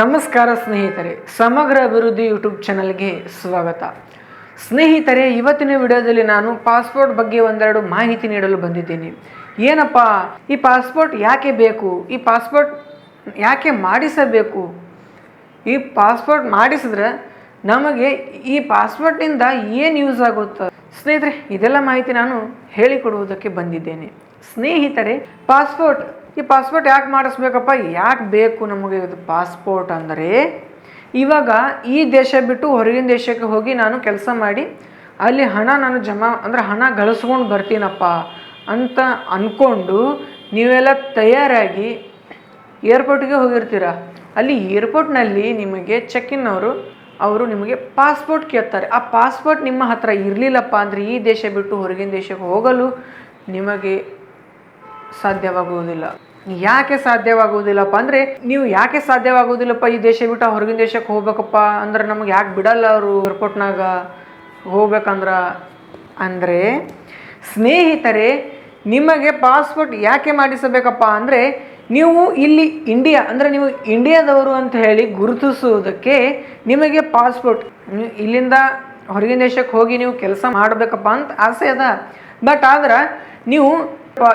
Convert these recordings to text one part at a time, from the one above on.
ನಮಸ್ಕಾರ ಸ್ನೇಹಿತರೆ, ಸಮಗ್ರ ಅಭಿವೃದ್ಧಿ ಯೂಟ್ಯೂಬ್ ಚಾನಲ್ಗೆ ಸ್ವಾಗತ. ಸ್ನೇಹಿತರೆ, ಇವತ್ತಿನ ವಿಡಿಯೋದಲ್ಲಿ ನಾನು ಪಾಸ್ಪೋರ್ಟ್ ಬಗ್ಗೆ ಒಂದೆರಡು ಮಾಹಿತಿ ನೀಡಲು ಬಂದಿದ್ದೀನಿ. ಏನಪ್ಪ, ಈ ಪಾಸ್ಪೋರ್ಟ್ ಯಾಕೆ ಬೇಕು? ಈ ಪಾಸ್ಪೋರ್ಟ್ ಯಾಕೆ ಮಾಡಿಸಬೇಕು? ಈ ಪಾಸ್ಪೋರ್ಟ್ ಮಾಡಿಸಿದ್ರೆ ನಮಗೆ ಈ ಪಾಸ್ಪೋರ್ಟ್ನಿಂದ ಏನು ಯೂಸ್ ಆಗುತ್ತೆ? ಸ್ನೇಹಿತರೆ, ಇದೆಲ್ಲ ಮಾಹಿತಿ ನಾನು ಹೇಳಿಕೊಡುವುದಕ್ಕೆ ಬಂದಿದ್ದೇನೆ. ಸ್ನೇಹಿತರೆ, ಪಾಸ್ಪೋರ್ಟ್ ಈ ಪಾಸ್ಪೋರ್ಟ್ ಯಾಕೆ ಮಾಡಿಸ್ಬೇಕಪ್ಪ? ಯಾಕೆ ಬೇಕು ನಮಗೆ ಇದು ಪಾಸ್ಪೋರ್ಟ್ ಅಂದರೆ? ಇವಾಗ ಈ ದೇಶ ಬಿಟ್ಟು ಹೊರಗಿನ ದೇಶಕ್ಕೆ ಹೋಗಿ ನಾನು ಕೆಲಸ ಮಾಡಿ, ಅಲ್ಲಿ ಹಣ ನಾನು ಜಮಾ, ಅಂದರೆ ಹಣ ಗಳಿಸ್ಕೊಂಡು ಬರ್ತೀನಪ್ಪ ಅಂತ ಅಂದ್ಕೊಂಡು ನೀವೆಲ್ಲ ತಯಾರಾಗಿ ಏರ್ಪೋರ್ಟ್ಗೆ ಹೋಗಿರ್ತೀರ? ಅಲ್ಲಿ ಏರ್ಪೋರ್ಟ್ನಲ್ಲಿ ನಿಮಗೆ ಚೆಕ್ ಇನ್ ಅವರು ಅವರು ನಿಮಗೆ ಪಾಸ್ಪೋರ್ಟ್ ಕೇಳ್ತಾರೆ. ಆ ಪಾಸ್ಪೋರ್ಟ್ ನಿಮ್ಮ ಹತ್ರ ಇರಲಿಲ್ಲಪ್ಪ ಅಂದರೆ ಈ ದೇಶ ಬಿಟ್ಟು ಹೊರಗಿನ ದೇಶಕ್ಕೆ ಹೋಗಲು ನಿಮಗೆ ಸಾಧ್ಯವಾಗುವುದಿಲ್ಲ. ಯಾಕೆ ಸಾಧ್ಯವಾಗುವುದಿಲ್ಲಪ್ಪ ಅಂದರೆ ನೀವು ಯಾಕೆ ಸಾಧ್ಯವಾಗುವುದಿಲ್ಲಪ್ಪ ಈ ದೇಶ ಬಿಟ್ಟು ಹೊರಗಿನ ದೇಶಕ್ಕೆ ಹೋಗ್ಬೇಕಪ್ಪ ಅಂದ್ರೆ ನಮಗೆ ಯಾಕೆ ಬಿಡಲ್ಲ ಅವರು ಏರ್ಪೋರ್ಟ್ನಾಗ ಹೋಗ್ಬೇಕಂದ್ರೆ? ಅಂದರೆ ಸ್ನೇಹಿತರೆ, ನಿಮಗೆ ಪಾಸ್ಪೋರ್ಟ್ ಯಾಕೆ ಮಾಡಿಸಬೇಕಪ್ಪ ಅಂದರೆ ನೀವು ಇಲ್ಲಿ ಇಂಡಿಯಾ, ಅಂದರೆ ನೀವು ಇಂಡಿಯಾದವರು ಅಂತ ಹೇಳಿ ಗುರುತಿಸುವುದಕ್ಕೆ ನಿಮಗೆ ಪಾಸ್ಪೋರ್ಟ್. ಇಲ್ಲಿಂದ ಹೊರಗಿನ ದೇಶಕ್ಕೆ ಹೋಗಿ ನೀವು ಕೆಲಸ ಮಾಡಬೇಕಪ್ಪ ಅಂತ ಆಸೆ ಅದ. ಬಟ್ ಆದ್ರೆ ನೀವು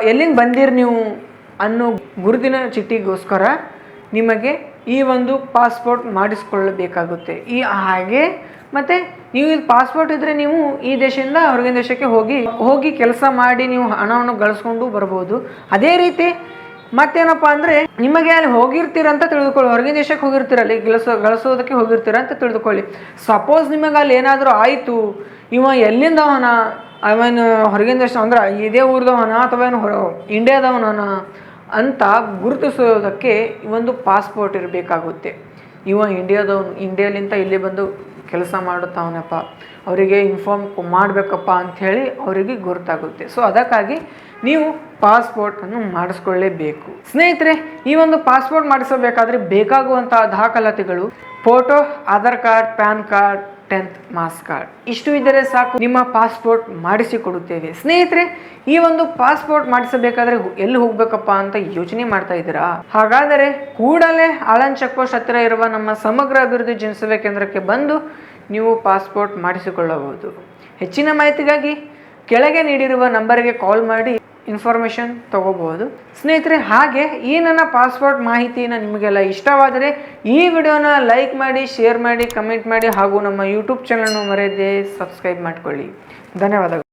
ಎಲ್ಲಿಂದ ಬಂದಿರಿ ನೀವು ಅನ್ನೋ ಗುರುತಿನ ಚೀಟಿಗೋಸ್ಕರ ನಿಮಗೆ ಈ ಒಂದು ಪಾಸ್ಪೋರ್ಟ್ ಮಾಡಿಸ್ಕೊಳ್ಳಬೇಕಾಗುತ್ತೆ. ಈ ಹಾಗೆ ಮತ್ತು ನೀವು ಇದು ಪಾಸ್ಪೋರ್ಟ್ ಇದ್ದರೆ ನೀವು ಈ ದೇಶದಿಂದ ಹೊರಗಿನ ದೇಶಕ್ಕೆ ಹೋಗಿ ಹೋಗಿ ಕೆಲಸ ಮಾಡಿ ನೀವು ಹಣವನ್ನು ಗಳಿಸ್ಕೊಂಡು ಬರ್ಬೋದು. ಅದೇ ರೀತಿ ಮತ್ತೇನಪ್ಪ ಅಂದರೆ ನಿಮಗೆ ಅಲ್ಲಿ ಹೋಗಿರ್ತೀರ ಅಂತ ತಿಳಿದುಕೊಳ್ಳಿ. ಹೊರಗಿನ ದೇಶಕ್ಕೆ ಹೋಗಿರ್ತೀರ ಅಲ್ಲಿ ಗಳಿಸೋ, ಗಳಿಸೋದಕ್ಕೆ ಹೋಗಿರ್ತೀರ ಅಂತ ತಿಳಿದುಕೊಳ್ಳಿ. ಸಪೋಸ್ ನಿಮಗೆ ಅಲ್ಲಿ ಏನಾದರೂ ಆಯಿತು, ಇವ ಎಲ್ಲಿಂದವನ ಅವನು ಹೊರಗಿನ ದೇಶ ಅಂದ್ರೆ ಇದೇ ಊರ್ದವನ ಅಥವಾ ಏನು ಹೊರ ಇಂಡಿಯಾದವನ ಅಂತ ಗುರುತಿಸೋದಕ್ಕೆ ಒಂದು ಪಾಸ್ಪೋರ್ಟ್ ಇರಬೇಕಾಗುತ್ತೆ. ಇವ ಇಂಡಿಯಾದವನು ಇಂಡಿಯಾಲಿಂದ ಇಲ್ಲಿ ಬಂದು ಕೆಲಸ ಮಾಡುತ್ತವನಪ್ಪ. ಅವರಿಗೆ ಇನ್ಫಾರ್ಮ್ ಮಾಡಬೇಕಪ್ಪ ಅಂಥೇಳಿ ಅವರಿಗೆ ಗುರುತಾಗುತ್ತೆ. ಸೊ ಅದಕ್ಕಾಗಿ ನೀವು ಪಾಸ್ಪೋರ್ಟನ್ನು ಮಾಡಿಸ್ಕೊಳ್ಳೇಬೇಕು. ಸ್ನೇಹಿತರೆ, ಈ ಒಂದು ಪಾಸ್ಪೋರ್ಟ್ ಮಾಡಿಸಬೇಕಾದ್ರೆ ಬೇಕಾಗುವಂತಹ ದಾಖಲಾತಿಗಳು photo Aadhaar card, PAN card tenth marks card. ಇಷ್ಟು ಇದ್ದರೆ ಸಾಕು, ನಿಮ್ಮ ಪಾಸ್ಪೋರ್ಟ್ ಮಾಡಿಸಿಕೊಡುತ್ತೇವೆ. ಸ್ನೇಹಿತರೆ, ಈ ಒಂದು ಪಾಸ್ಪೋರ್ಟ್ ಮಾಡಿಸಬೇಕಾದ್ರೆ ಎಲ್ಲಿ ಹೋಗ್ಬೇಕಪ್ಪ ಅಂತ ಯೋಚನೆ ಮಾಡ್ತಾ ಇದ್ದೀರಾ? ಹಾಗಾದರೆ ಕೂಡಲೇ ಆಳನ್ ಚೆಕ್ ಪೋಸ್ಟ್ ಹತ್ತಿರ ಇರುವ ನಮ್ಮ ಸಮಗ್ರ ಅಭಿವೃದ್ಧಿ ಜನಸೇವೆ ಕೇಂದ್ರಕ್ಕೆ ಬಂದು ನೀವು ಪಾಸ್ಪೋರ್ಟ್ ಮಾಡಿಸಿಕೊಳ್ಳಬಹುದು. ಹೆಚ್ಚಿನ ಮಾಹಿತಿಗಾಗಿ ಕೆಳಗೆ ನೀಡಿರುವ ನಂಬರ್ಗೆ ಕಾಲ್ ಮಾಡಿ. ಇನ್ಫಾರ್ಮೇಷನ್ ತೊಗೋಬೋದು ಸ್ನೇಹಿತರೆ, ಹಾಗೆ ಈ ನನ್ನ ಪಾಸ್ಪೋರ್ಟ್ ಮಾಹಿತಿನ ನಿಮಗೆಲ್ಲ ಇಷ್ಟವಾದರೆ ಈ ವಿಡಿಯೋನ ಲೈಕ್ ಮಾಡಿ ಶೇರ್ ಮಾಡಿ ಕಮೆಂಟ್ ಮಾಡಿ ಹಾಗೂ ನಮ್ಮ ಯೂಟ್ಯೂಬ್ ಚಾನಲ್ನ ಮರೆಯದೆ ಸಬ್ಸ್ಕ್ರೈಬ್ ಮಾಡಿಕೊಳ್ಳಿ. ಧನ್ಯವಾದಗಳು.